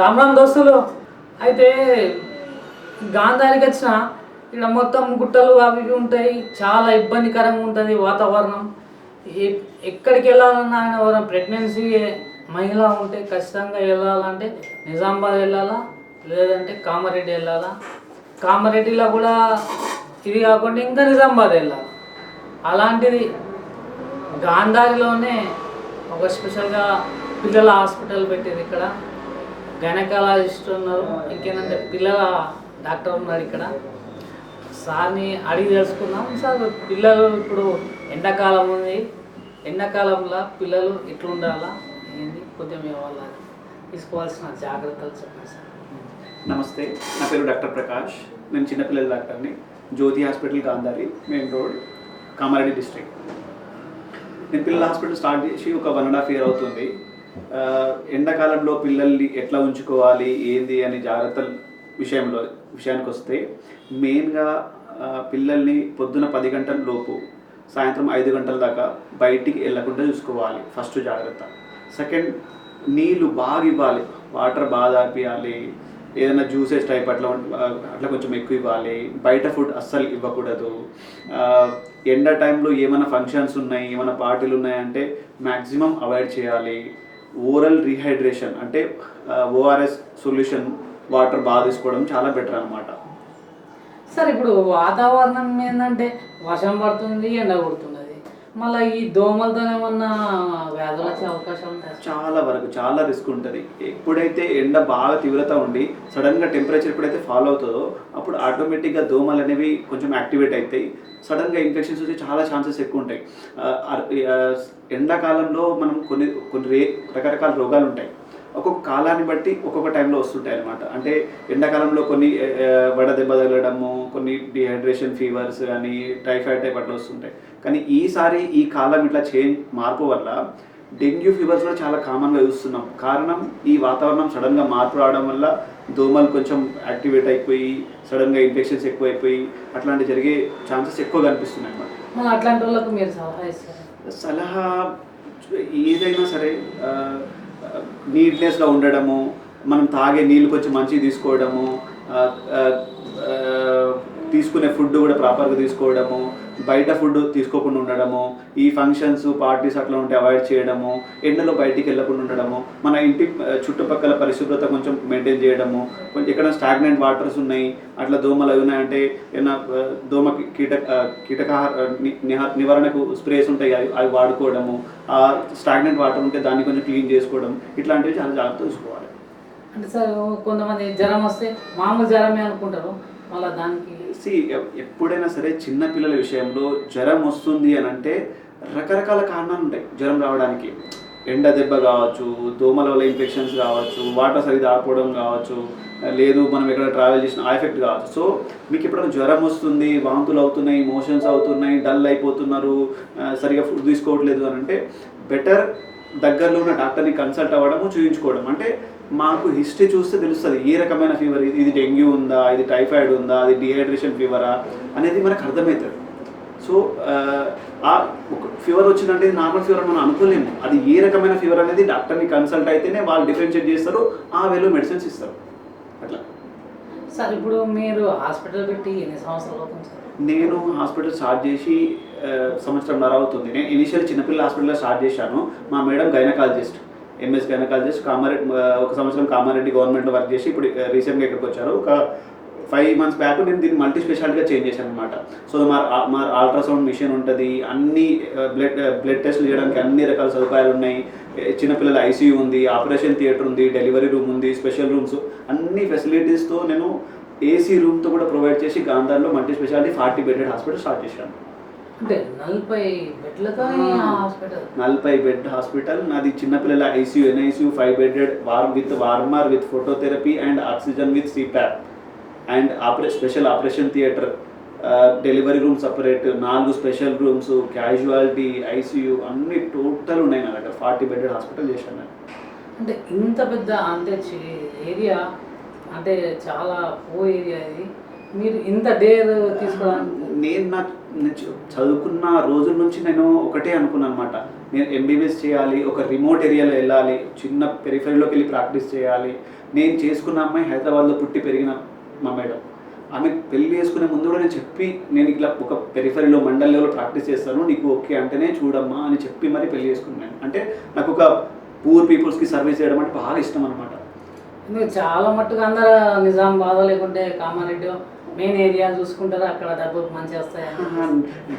రామ్ రామ్ దోస్తులు. అయితే గాంధారికి వచ్చిన ఇక్కడ మొత్తం గుట్టలు అవి ఇవి ఉంటాయి. చాలా ఇబ్బందికరంగా ఉంటుంది వాతావరణం. ఎక్కడికి వెళ్ళాలన్నా ఆయన ఎవరైనా ప్రెగ్నెన్సీ మహిళ ఉంటే ఖచ్చితంగా వెళ్ళాలంటే నిజామాబాద్ వెళ్ళాలా? లేదంటే కామారెడ్డి వెళ్ళాలా? కామారెడ్డిలో కూడా ఇది కాకుండా ఇంకా నిజామాబాద్ వెళ్ళాలి. అలాంటిది గాంధారిలోనే ఒక స్పెషల్గా పిల్లల హాస్పిటల్ పెట్టింది ఇక్కడ. గైనకాలజిస్ట్ ఉన్నారు ఇంకేంటంటే పిల్లల డాక్టర్ ఉన్నారు ఇక్కడ. సార్ని అడిగి తెలుసుకున్నాం సార్ పిల్లలు ఇప్పుడు ఎండాకాలం ఉంది. ఎండాకాలంలో పిల్లలు ఎట్లుండాలా? ఏంది? కొద్దిగా మేము వల్ల తీసుకోవాల్సిన జాగ్రత్తలు చెప్పండి సార్. నమస్తే. నా పేరు డాక్టర్ ప్రకాష్. నేను చిన్నపిల్లల డాక్టర్ని. Jyoti hospital Gandhari main road Kamareddy district. నేను పిల్లల హాస్పిటల్ స్టార్ట్ చేసి ఒక వన్ అండ్ హాఫ్ ఇయర్ అవుతుంది. ఎండాకాలంలో పిల్లల్ని ఎట్లా ఉంచుకోవాలి ఏంది అని జాగ్రత్తల విషయంలో విషయానికి వస్తే మెయిన్గా పిల్లల్ని పొద్దున పది గంటల లోపు సాయంత్రం ఐదు గంటల దాకా బయటికి వెళ్ళకుండా చూసుకోవాలి ఫస్ట్ జాగ్రత్త. సెకండ్ నీళ్ళు బాగా ఇవ్వాలి వాటర్ బాగా తాపియాలి ఏదైనా జ్యూసెస్ టైప్ అట్లా అట్లా కొంచెం ఎక్కువ ఇవ్వాలి బయట ఫుడ్ అస్సలు ఇవ్వకూడదు. ఎండ టైంలో ఏమైనా ఫంక్షన్స్ ఉన్నాయి ఏమైనా పార్టీలు ఉన్నాయంటే మ్యాక్సిమం అవాయిడ్ చేయాలి. ఓరల్ రీహైడ్రేషన్ అంటే ఓఆర్ఎస్ సొల్యూషన్ వాటర్ బాగా తీసుకోవడం చాలా బెటర్ అనమాట సార్ ఇప్పుడు వాతావరణం ఏంటంటే వర్షం పడుతుంది ఎండ కొడుతున్నది. మళ్ళీ ఈ దోమలతో ఏమన్నా వ్యాధులు వచ్చే అవకాశం ఉంటాయి చాలా వరకు చాలా రిస్క్ ఉంటుంది. ఎప్పుడైతే ఎండ బాగా తీవ్రత ఉండి సడన్గా టెంపరేచర్ ఎప్పుడైతే ఫాలో అవుతుందో అప్పుడు ఆటోమేటిక్గా దోమలు అనేవి కొంచెం యాక్టివేట్ అవుతాయి సడన్గా ఇన్ఫెక్షన్స్ వచ్చే చాలా ఛాన్సెస్ ఎక్కువ ఉంటాయి ఎండాకాలంలో మనం కొన్ని కొన్ని రే రకరకాల రోగాలు ఉంటాయి ఒక్కొక్క కాలాన్ని బట్టి ఒక్కొక్క టైంలో వస్తుంటాయి అనమాట అంటే ఎండాకాలంలో కొన్ని వడదెబ్బ వడ దెబ్బ తగలడము కొన్ని డిహైడ్రేషన్ ఫీవర్స్ కానీ టైఫాయిడ్ టైప్ అట్లా వస్తుంటాయి. కానీ ఈసారి ఈ కాలం ఇట్లా చేంజ్ మార్పు వల్ల డెంగ్యూ ఫీవర్స్ కూడా చాలా కామన్గా చూస్తున్నాం. కారణం ఈ వాతావరణం సడన్గా మార్పు రావడం వల్ల దోమలు కొంచెం యాక్టివేట్ అయిపోయి సడన్గా ఇన్ఫెక్షన్స్ ఎక్కువైపోయి అట్లాంటి జరిగే ఛాన్సెస్ ఎక్కువ కనిపిస్తున్నాయి అన్నమాట. అట్లాంటి వాళ్ళకు మీరు సలహా సలహా ఏదైనా సరే నీట్నెస్గా ఉండడము మనం తాగే నీళ్ళు కొంచెం మంచిగా తీసుకోవడము తీసుకునే ఫుడ్ కూడా ప్రాపర్గా తీసుకోవడము బయట ఫుడ్ తీసుకోకుండా ఉండడము ఈ ఫంక్షన్స్ పార్టీస్ అట్లా ఉంటే అవాయిడ్ చేయడము ఎండలో బయటికి వెళ్ళకుండా ఉండడము మన ఇంటి చుట్టుపక్కల పరిశుభ్రత కొంచెం మెయింటైన్ చేయడము కొంచెం ఎక్కడ స్టాగ్నెంట్ వాటర్స్ ఉన్నాయి అట్లా దోమలు అవి ఉన్నాయంటే ఏమైనా దోమ కీట కీటకాహార ని- నివారణకు స్ప్రేస్ ఉంటాయి అవి అవి వాడుకోవడము ఆ స్టాగ్నెంట్ వాటర్ ఉంటే దాన్ని కొంచెం క్లీన్ చేసుకోవడం ఇట్లాంటివి చాలా జాగ్రత్త చూసుకోవాలి. అంటే సార్ కొంతమంది జ్వరం వస్తే మామూలు జ్వరమే అనుకుంటారు మళ్ళీ దానికి సి ఎప్పుడైనా సరే చిన్న పిల్లల విషయంలో జ్వరం వస్తుంది అని అంటే రకరకాల కారణాలు ఉంటాయి జ్వరం రావడానికి. ఎండ దెబ్బ కావచ్చు దోమల వల్ల ఇన్ఫెక్షన్స్ కావచ్చు వాటర్ సరిగ్గా ఆకపోవడం కావచ్చు లేదు మనం ఎక్కడ ట్రావెల్ చేసిన ఆ ఎఫెక్ట్ కావచ్చు. సో మీకు ఎప్పుడైనా జ్వరం వస్తుంది వాంతులు అవుతున్నాయి మోషన్స్ అవుతున్నాయి డల్ అయిపోతున్నారు సరిగా ఫుడ్ తీసుకోవట్లేదు అని అంటే బెటర్ దగ్గరలో ఉన్న డాక్టర్ని కన్సల్ట్ అవ్వడము చూపించుకోవడం అంటే మాకు హిస్టరీ చూస్తే తెలుస్తుంది ఏ రకమైన ఫీవర్ ఇది ఇది డెంగ్యూ ఉందా ఇది టైఫాయిడ్ ఉందా అది డిహైడ్రేషన్ ఫీవరా అనేది మనకు అర్థమవుతుంది. సో ఆ ఫీవర్ వచ్చిందంటే ఇది నార్మల్ ఫీవర్ మనం అనుకోలేము. అది ఏ రకమైన ఫీవర్ అనేది డాక్టర్ని కన్సల్ట్ అయితేనే వాళ్ళు డిఫరెన్షియేట్ చేస్తారు ఆ వేలో మెడిసిన్స్ ఇస్తారు. అట్లా. సార్ ఇప్పుడు మీరు హాస్పిటల్ పెట్టి ఎన్ని సంవత్సరాలు అవుతుంది నేను హాస్పిటల్ స్టార్ట్ చేసి ఆ, సంవత్సరంన్నర అవుతుంది. నేను ఇనిషియల్ చిన్నపిల్లల హాస్పిటల్లో స్టార్ట్ చేశాను. మా madam gynaecologist. MS gynaecologist Kamareddy ఒక సంవత్సరం కామారెడ్డి గవర్నమెంట్లో వర్క్ చేసి ఇప్పుడు రీసెంట్గా ఇక్కడికి వచ్చారు. ఒక ఫైవ్ మంత్స్ బ్యాక్ నేను దీన్ని మల్టీ స్పెషాలిటీగా చేంజ్ చేశాను అనమాట సో మా మా అల్ట్రాసౌండ్ మిషన్ ఉంటుంది. అన్ని బ్లడ్ బ్లడ్ టెస్ట్లు చేయడానికి అన్ని రకాల సదుపాయాలు ఉన్నాయి. చిన్నపిల్లల ఐసీయూ ఉంది ఆపరేషన్ థియేటర్ ఉంది డెలివరీ రూమ్ ఉంది స్పెషల్ రూమ్స్ అన్ని ఫెసిలిటీస్తో నేను ఏసీ రూమ్తో కూడా ప్రొవైడ్ చేసి గాంధార్లో multi speciality forty bedded hospital start చేశాను. అంటే నలభై బెడ్లతో హాస్పిటల్. నలభై బెడ్ హాస్పిటల్. నాది చిన్నపిల్లల ICU NICU five bedded warm with warmer with phototherapy and oxygen with CPAP and opera special operation theatre. Delivery room separate నాలుగు special rooms casualty ICU అన్ని total ఉన్నాయి నా దగ్గర. ఫార్టీ బెడెడ్ హాస్పిటల్ చేశాను నేను. అంటే ఇంత పెద్ద అంటే ఏరియా అంటే చాలా పో ఏరియా ఇది. మీరు ఇంత డేర్ తీసుకోవడానికి? నేను నా నేను చ- చదువుకున్న రోజుల నుంచి నేను ఒకటే అనుకున్నాను అనమాట నేను ఎంబీబీఎస్ చేయాలి ఒక రిమోట్ ఏరియాలో వెళ్ళాలి చిన్న పెరిఫరీలోకి వెళ్ళి ప్రాక్టీస్ చేయాలి. నేను చేసుకున్న అమ్మాయి హైదరాబాద్లో పుట్టి పెరిగిన మా మేడం. ఆమె పెళ్ళి చేసుకునే ముందు కూడా నేను చెప్పి నేను ఇట్లా ఒక పెరిఫరీలో మండల్ లెవెల్లో ప్రాక్టీస్ చేస్తాను నీకు ఓకే అంటేనే చూడమ్మా అని చెప్పి మరి పెళ్ళి చేసుకున్నాను. అంటే నాకు ఒక పూర్ పీపుల్స్కి సర్వీస్ చేయడం అంటే బాగా ఇష్టం అనమాట చాలా మట్టుకు అందరూ నిజాం బాధ లేకుంటే కామారెడ్డి మెయిన్ ఏరియా చూసుకుంటారు? అక్కడ డబ్బులు మంచిగా వస్తాయి?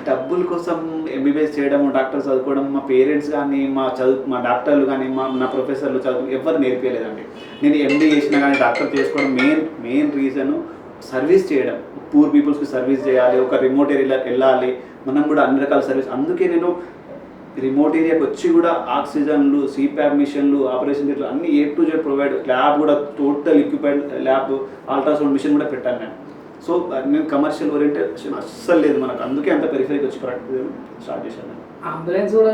డబ్బుల కోసం ఎంబీబీఎస్ చేయడం డాక్టర్ చదువుకోవడం మా పేరెంట్స్ కానీ మా చదువు మా డాక్టర్లు కానీ మా నా ప్రొఫెసర్లు చదువు ఎవరు నేర్పించలేదండి నేను ఎంబీ చేసినా కానీ డాక్టర్ చేసుకోవడం మెయిన్ మెయిన్ రీజన్ సర్వీస్ చేయడం. పూర్ పీపుల్స్కి సర్వీస్ చేయాలి ఒక రిమోట్ ఏరియా వెళ్ళాలి మనం కూడా అన్ని రకాల సర్వీస్. అందుకే నేను రిమోట్ ఏరియాకి వచ్చి కూడా ఆక్సిజన్లు సిప్యాప్ మిషన్లు ఆపరేషన్ థియేటర్లు అన్ని A to Z provide. Lab కూడా total equipment lab ultrasound machine కూడా పెట్టాను నేను. సో నేను కమర్షియల్ ఓరియంటేషన్ అస్సలు లేదు మనకు. అందుకే అంత పెరిఫరీకి వచ్చి ప్రాక్టీస్ స్టార్ట్ చేశాను. అంబులెన్స్ కూడా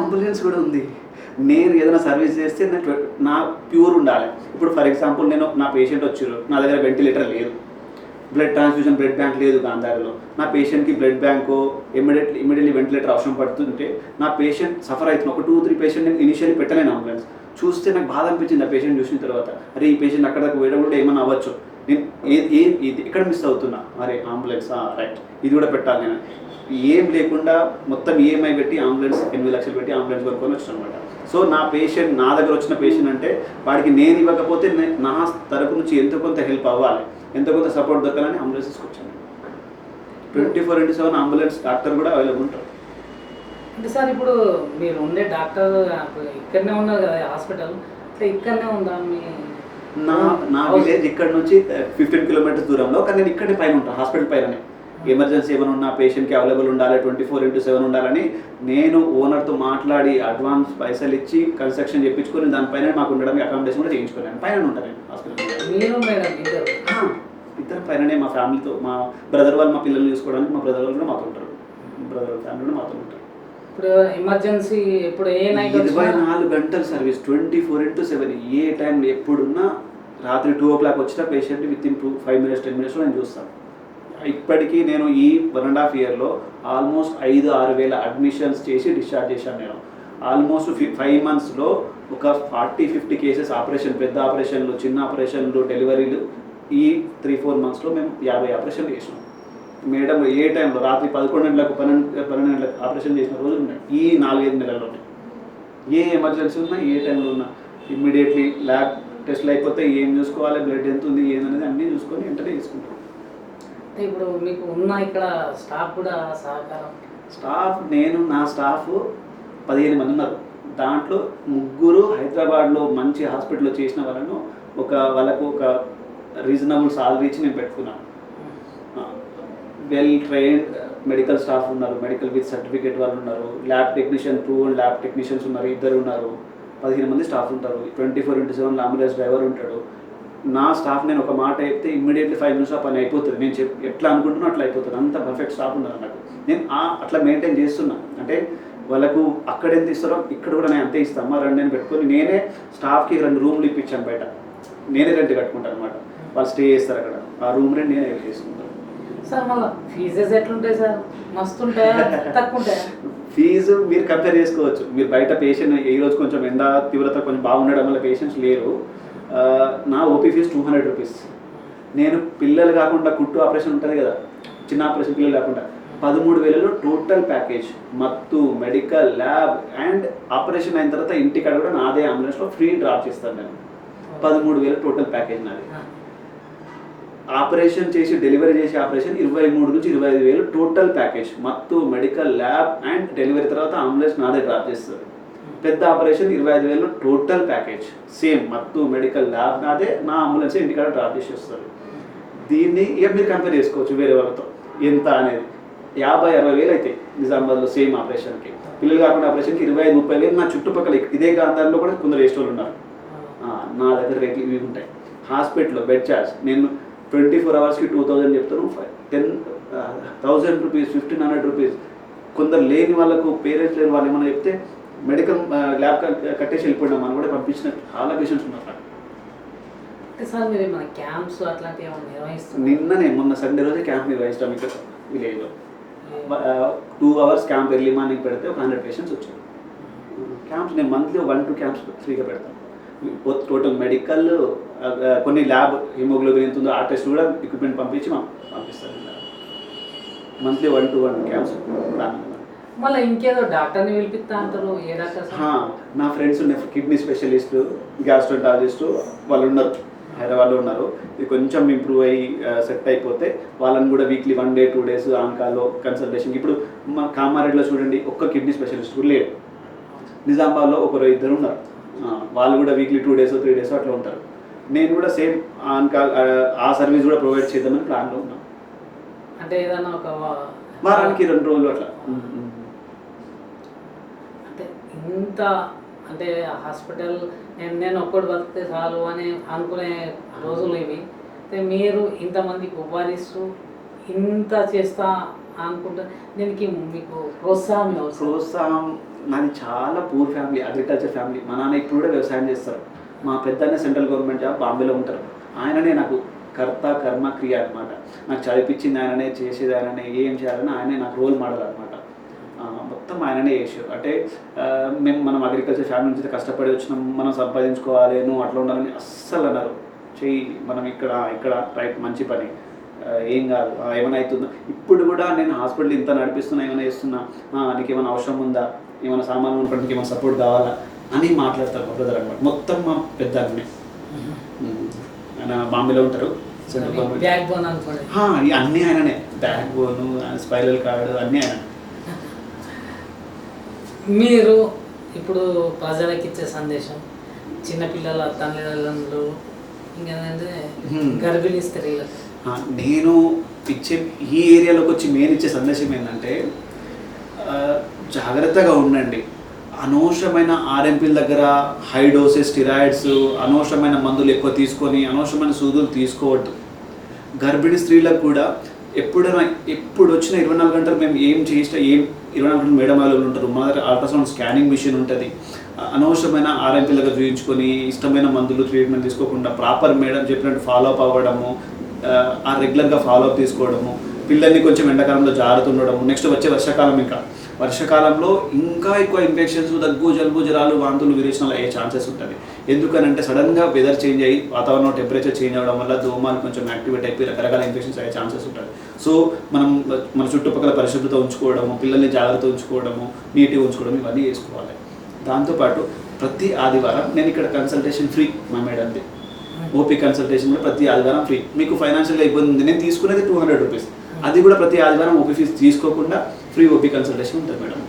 అంబులెన్స్ కూడా ఉంది. నేను ఏదైనా సర్వీస్ చేస్తే నా ప్యూర్ ఉండాలి. ఇప్పుడు ఫర్ ఎగ్జాంపుల్ నేను నా పేషెంట్ వచ్చారు. నా దగ్గర వెంటిలేటర్ లేదు. బ్లడ్ ట్రాన్స్ఫ్యూజన్ బ్లడ్ బ్యాంక్ లేదు గాంధారిలో. నా పేషెంట్కి blood bank immediately immediately ventilator అవసరం పడుతుంటే నా పేషెంట్ సఫర్ అవుతుంది. ఒక టూ త్రీ పేషెంట్ నేను ఇనిషియల్లీ పెట్టలేను అంబులెన్స్ చూస్తే నాకు బాధ అనిపించింది ఆ పేషెంట్ చూసిన తర్వాత. అరే ఈ పేషెంట్ అక్కడ కూడా ఏమన్నా అవ్వచ్చు? నేను ఏ ఏ ఇది ఎక్కడ మిస్ అవుతున్నా? అరే అంబులెన్స్ రైట్ ఇది కూడా పెట్టాలి నేను. ఏం లేకుండా మొత్తం ఈఎంఐ పెట్టి అంబులెన్స్ ఎనిమిది లక్షలు పెట్టి అంబులెన్స్ కొనుక్కొని వచ్చాను అనమాట సో నా పేషెంట్ నా దగ్గర వచ్చిన పేషెంట్ అంటే వాడికి నేను ఇవ్వకపోతే నా తరపు నుంచి ఎంతో కొంత హెల్ప్ అవ్వాలి. ఎంతో కొంత సపోర్ట్ దొరకాలని అంబులెన్స్ తీసుకొచ్చాను. Twenty four into seven ambulance doctor కూడా అవైలబుల్ ఉంటారు. అంటే సార్ ఇప్పుడు మీరు ఉండే డాక్టర్ ఇక్కడనే ఉన్నారు కదా హాస్పిటల్. అంటే ఇక్కడనే ఉందా మీ నా నా విలేజ్ ఇక్కడ నుంచి ఫిఫ్టీన్ కిలోమీటర్స్ దూరంలో కానీ నేను ఇక్కడే పైన ఉంటాను హాస్పిటల్ పైననే. ఎమర్జెన్సీ ఏమైనా ఉన్నా పేషెంట్కి అవైలబుల్ ఉండాలి ట్వంటీ ఫోర్ ఇంటూ సెవెన్ ఉండాలని నేను ఓనర్తో మాట్లాడి అడ్వాన్స్ పైసలు ఇచ్చి కన్స్ట్రక్షన్ చెప్పించుకొని దానిపైన మాకు ఉండడానికి అకామిడేషన్ కూడా చేయించుకున్నాను పైన ఉంటాను నేను హాస్పిటల్ ఇద్దరు? పైననే మా ఫ్యామిలీతో మా బ్రదర్ వాళ్ళు మా పిల్లల్ని చూసుకోవడానికి మా బ్రదర్ వాళ్ళు కూడా మాతో ఉంటారు. బ్రదర్ ఫ్యామిలీ కూడా మాతో ఉంటారు. ఇప్పుడు ఎమర్జెన్సీ ఇప్పుడు ఏ నైట్ ఇరవై నాలుగు గంటల service twenty four into seven ఏ టైంలో ఎప్పుడున్నా రాత్రి టూ ఓ క్లాక్ వచ్చిన patient within two five minutes ten మినిట్స్లో నేను చూస్తాను. ఇప్పటికీ నేను ఈ వన్ అండ్ హాఫ్ ఇయర్లో ఆల్మోస్ట్ ఐదు ఆరు వేల అడ్మిషన్స్ చేసి డిశ్చార్జ్ చేశాను నేను. ఆల్మోస్ట్ ఫి ఫైవ్ మంత్స్లో ఒక ఫార్టీ ఫిఫ్టీ కేసెస్ ఆపరేషన్ పెద్ద ఆపరేషన్లు చిన్న ఆపరేషన్లు డెలివరీలు ఈ త్రీ ఫోర్ మంత్స్లో మేము యాభై ఆపరేషన్లు చేసినాం. మేడం ఏ టైంలో? రాత్రి పదకొండు గంటలకు పన్నెండు పన్నెండు గంటలకు ఆపరేషన్ చేసిన రోజులు ఉన్నాయి. ఈ నాలుగైదు నెలల్లోనే ఏ ఎమర్జెన్సీ ఉన్నా ఏ టైంలో ఉన్నా ఇమ్మీడియట్లీ ల్యాబ్ టెస్ట్లు అయిపోతే ఏం చూసుకోవాలి? బ్లడ్ ఎంత ఉంది? ఏందనేది అన్నీ చూసుకొని వెంటనే తీసుకుంటాం అంటే ఇప్పుడు మీకు ఉన్న ఇక్కడ స్టాఫ్ కూడా సహకారం? స్టాఫ్ నేను నా స్టాఫ్ పదిహేను మంది ఉన్నారు. దాంట్లో ముగ్గురు హైదరాబాద్లో మంచి హాస్పిటల్లో చేసిన వాళ్ళను ఒక వాళ్ళకు ఒక రీజనబుల్ సాలరీ ఇచ్చి నేను పెట్టుకున్నాను. వెల్ ట్రైన్డ్ మెడికల్ స్టాఫ్ ఉన్నారు మెడికల్ విత్ సర్టిఫికేట్ వాళ్ళు ఉన్నారు lab technician two lab technicians ఉన్నారు ఇద్దరు ఉన్నారు పదిహేను మంది స్టాఫ్ ఉంటారు twenty four into seven ambulance driver ఉంటాడు. నా స్టాఫ్ నేను ఒక మాట చెప్తే ఇమ్మీడియట్లీ ఫైవ్ మినిట్స్ ఆ పని అయిపోతుంది. నేను చెప్ ఎట్లా అనుకుంటున్నా అట్లా అయిపోతుంది. అంత పర్ఫెక్ట్ స్టాఫ్ ఉన్నారు నాకు. నేను ఆ- అట్లా మెయింటైన్ చేస్తున్నా. అంటే వాళ్ళకు అక్కడ ఎంత ఇస్తారో ఇక్కడ కూడా నేను అంతే ఇస్తాను మా రెండు నేను పెట్టుకొని నేనే స్టాఫ్కి రెండు రూమ్లు ఇప్పించాను బయట. నేనే రెంట్ కట్టుకుంటాను అనమాట వాళ్ళు స్టే చేస్తారు అక్కడ. ఆ రూమ్ రెంట్ నేనే చేసుకుంటాను. సార్ మళ్ళీ ఫీజెస్ ఎట్లుంటాయి సార్? మస్తు ఉంటాయా తక్కువ ఉంటాయా ఫీజు మీరు కంపేర్ చేసుకోవచ్చు. మీరు బయట పేషెంట్ ఈ రోజు కొంచెం ఎండ తీవ్రత కొంచెం బాగుండడం వల్ల పేషెంట్స్ లేరు. నా OP fee two hundred rupees నేను పిల్లలు కాకుండా కుట్టు ఆపరేషన్ ఉంటుంది కదా? చిన్న ఆపరేషన్ పిల్లలు కాకుండా. పదమూడు వేలలో టోటల్ ప్యాకేజ్ మత్తు మెడికల్ ల్యాబ్ అండ్ ఆపరేషన్ అయిన తర్వాత ఇంటికాడ కూడా నాదే అంబులెన్స్లో ఫ్రీ డ్రాప్ చేస్తాను నేను. పదమూడు వేలు టోటల్ ప్యాకేజ్ నాది. ఆపరేషన్ చేసి డెలివరీ చేసే ఆపరేషన్ ఇరవై మూడు నుంచి ఇరవై ఐదు వేలు టోటల్ ప్యాకేజ్. మత్తు మెడికల్ ల్యాబ్ అండ్ డెలివరీ తర్వాత అంబులెన్స్ నాదే డ్రాప్ చేస్తుంది పెద్ద ఆపరేషన్ ఇరవై ఐదు వేలు టోటల్ ప్యాకేజ్. సేమ్ మత్తు మెడికల్ ల్యాబ్ నాదే నా అంబులెన్స్ ఇంటికాడ డ్రాప్ చేసి వస్తుంది. దీన్ని ఇక మీరు కంపేర్ చేసుకోవచ్చు వేరే వాళ్ళతో. ఎంత అనేది. యాభై అరవై వేలు అవుతాయి నిజామాబాద్లో సేమ్ ఆపరేషన్కి. పిల్లలు కాకుండా ఆపరేషన్కి ఇరవై ఐదు ముప్పై వేలు నా చుట్టుపక్కల ఇదే గాంధార్లో కూడా కొందరు వేస్ట్ వాళ్ళు ఉన్నారు నా దగ్గర రేట్లు ఇవి ఉంటాయి. హాస్పిటల్లో బెడ్ ఛార్జ్. నేను ట్వంటీ ఫోర్ అవర్స్కి టూ థౌజండ్ చెప్తాను ten thousand rupees fifteen hundred rupees కొందరు లేని వాళ్ళకు పేరెంట్స్ లేని వాళ్ళు ఏమైనా చెప్తే మెడికల్ ల్యాబ్ కట్టేసి వెళ్ళిపోయినాం అని కూడా పంపించిన చాలా పేషెంట్స్ ఉన్నారు మన నిన్ననే మొన్న సండే రోజే క్యాంప్ నిర్వహిస్తాం ఇక్కడ విలేజ్లో. Two hours camp early morning పెడితే ఒక హండ్రెడ్ పేషెంట్స్ వచ్చారు. క్యాంప్స్ నేను మంత్లీ వన్ టూ క్యాంప్స్ ఫ్రీగా పెడతాను. టోటల్ మెడికల్ కొన్ని ల్యాబ్ హిమోగ్లోబిన్ ఎంత ఉందో ఆ టెస్ట్ కూడా ఎక్విప్మెంట్ పంపించి మా పంపిస్తాను monthly one to one camps మళ్ళీ ఇంకేదో డాక్టర్ని పిలిపిస్తా అంటారు ఏ డాక్టర్ నా ఫ్రెండ్స్ ఉన్నాయి కిడ్నీ స్పెషలిస్ట్ గ్యాస్ట్రోంటాలజిస్ట్ వాళ్ళు ఉన్నారు హైదరాబాద్లో ఉన్నారు. ఇది కొంచెం ఇంప్రూవ్ అయ్యి సెట్ అయిపోతే వాళ్ళని కూడా weekly one day two days ఆంకాలో consultation ఇప్పుడు మా కామారెడ్డిలో చూడండి ఒక్క కిడ్నీ స్పెషలిస్ట్ కూడా లేడు. నిజామాబాద్లో ఒకరు ఇద్దరు ఉన్నారు. వాళ్ళు కూడా weekly two days three days అట్లా ఉంటారు. నేను కూడా సేమ్ ఆన్ కాల్ ఆ సర్వీస్ కూడా ప్రొవైడ్ చేద్దామని ప్లాన్లో ఉన్నాను అంటే ఏదైనా ఒక వారానికి రెండు రోజులు అట్లా. అంటే ఇంత అంటే హాస్పిటల్ నేను నేను ఒక్కడు బతికితే చాలు అని అనుకునే రోజులు ఇవి. అయితే మీరు ఇంతమందికి ఉపాధిస్తూ ఇంత చేస్తా అనుకుంటా దీనికి మీకు ప్రోత్సాహం? ప్రోత్సాహం నాది చాలా పూర్ ఫ్యామిలీ అగ్రికల్చర్ ఫ్యామిలీ మా నాన్న ఇప్పుడు కూడా వ్యవసాయం చేస్తారు. మా పెద్దన్న సెంట్రల్ గవర్నమెంట్ జాబ్ బాంబేలో ఉంటారు. ఆయననే నాకు కర్త కర్మ క్రియ అనమాట నాకు చదివించింది ఆయననే చేసేది ఆయననే ఏం చేయాలని ఆయనే నాకు రోల్ మోడల్ అనమాట మొత్తం ఆయననే చేసారు అంటే మేము మనం అగ్రికల్చర్ ఫ్యామిలీ నుంచి కష్టపడి వచ్చినాం మనం సంపాదించుకోవాలి నువ్వు అట్లా ఉండాలని అస్సలు అన్నారు చెయ్యి మనం ఇక్కడ ఇక్కడ రైట్ మంచి పని. ఏం కాదు. ఏమైనా అవుతుందో? ఇప్పుడు కూడా నేను హాస్పిటల్ ఇంత నడిపిస్తున్నా ఏమైనా చేస్తున్నా నీకు ఏమైనా అవసరం ఉందా? ఏమైనా సామాన్లు కొనుక్కోవడానికి ఏమైనా సపోర్ట్ కావాలా? అని మాట్లాడతారు మా బ్రదర్ అనమాట మొత్తం మా పెద్ద. ఆయన బాంబేలో ఉంటారు. బ్యాక్ బోన్ అనుకోండి. అన్నీ ఆయననే. బ్యాక్ బోను స్పైరల్ కార్డు అన్నీ ఆయన. మీరు ఇప్పుడు ప్రజలకు ఇచ్చే సందేశం చిన్నపిల్లల తల్లిదండ్రులు ఇంకేంటంటే. గర్భిణీ స్త్రీలకు. ఆ, నేను ఇచ్చే ఈ ఏరియాలోకి వచ్చి నేను ఇచ్చే సందేశం ఏంటంటే జాగ్రత్తగా ఉండండి. అనవసరమైన ఆర్ఎంపీల దగ్గర హై డోసెస్ స్టిరాయిడ్స్ అనవసరమైన మందులు ఎక్కువ తీసుకొని అనవసరమైన సూదులు తీసుకోవద్దు. గర్భిణీ స్త్రీలకు కూడా ఎప్పుడైనా ఎప్పుడు వచ్చిన ఇరవై నాలుగు గంటలు మేము ఏం చేసినా ఏం ఇరవై నాలుగు గంటలు మేడం వాళ్ళు ఉంటారు. మా దగ్గర అల్ట్రాసౌండ్ స్కానింగ్ మిషన్ ఉంటుంది. అనవసరమైన ఆర్ఎంపీ దగ్గర చూపించుకొని ఇష్టమైన మందులు ట్రీట్మెంట్ తీసుకోకుండా ప్రాపర్ మేడం చెప్పినట్టు ఫాలో అప్ అవ్వడము ఆ, రెగ్యులర్గా ఫాలో అప్ తీసుకోవడము పిల్లల్ని కొంచెం ఎండాకాలంలో జారుతుండడము ఉండడము నెక్స్ట్ వచ్చే వర్షాకాలం ఇంకా. వర్షాకాలంలో ఇంకా ఎక్కువ ఇన్ఫెక్షన్స్ దగ్గు జలుబు జ్వరాలు వాంతులు విరేచనాలు అయ్యే ఛాన్సెస్ ఉంటుంది. ఎందుకనంటే సడన్గా వెదర్ చేంజ్ అయ్యి వాతావరణం టెంపరేచర్ చేంజ్ అవ్వడం వల్ల దోమలు కొంచెం యాక్టివేట్ అయిపోయి రకరకాల ఇన్ఫెక్షన్స్ అయ్యే ఛాన్సెస్ ఉంటుంది. సో మనం మన చుట్టుపక్కల పరిశుభ్రత ఉంచుకోవడము పిల్లల్ని జాగ్రత్త ఉంచుకోవడము నీట్గా ఉంచుకోవడం ఇవన్నీ చేసుకోవాలి. దాంతోపాటు ప్రతి ఆదివారం నేను ఇక్కడ కన్సల్టేషన్ ఫ్రీ మా మేడంది ఓపీ కన్సల్టేషన్ కూడా ప్రతి ఆదివారం ఫ్రీ మీకు ఫైనాన్షియల్గా ఇబ్బంది ఉంది నేను తీసుకునేది టూ హండ్రెడ్ రూపీస్ అది కూడా ప్రతి ఆదివారం ఓపీ ఫీజు తీసుకోకుండా ఫ్రీ ఓపీ కన్సల్టేషన్ ఉంటుంది మేడం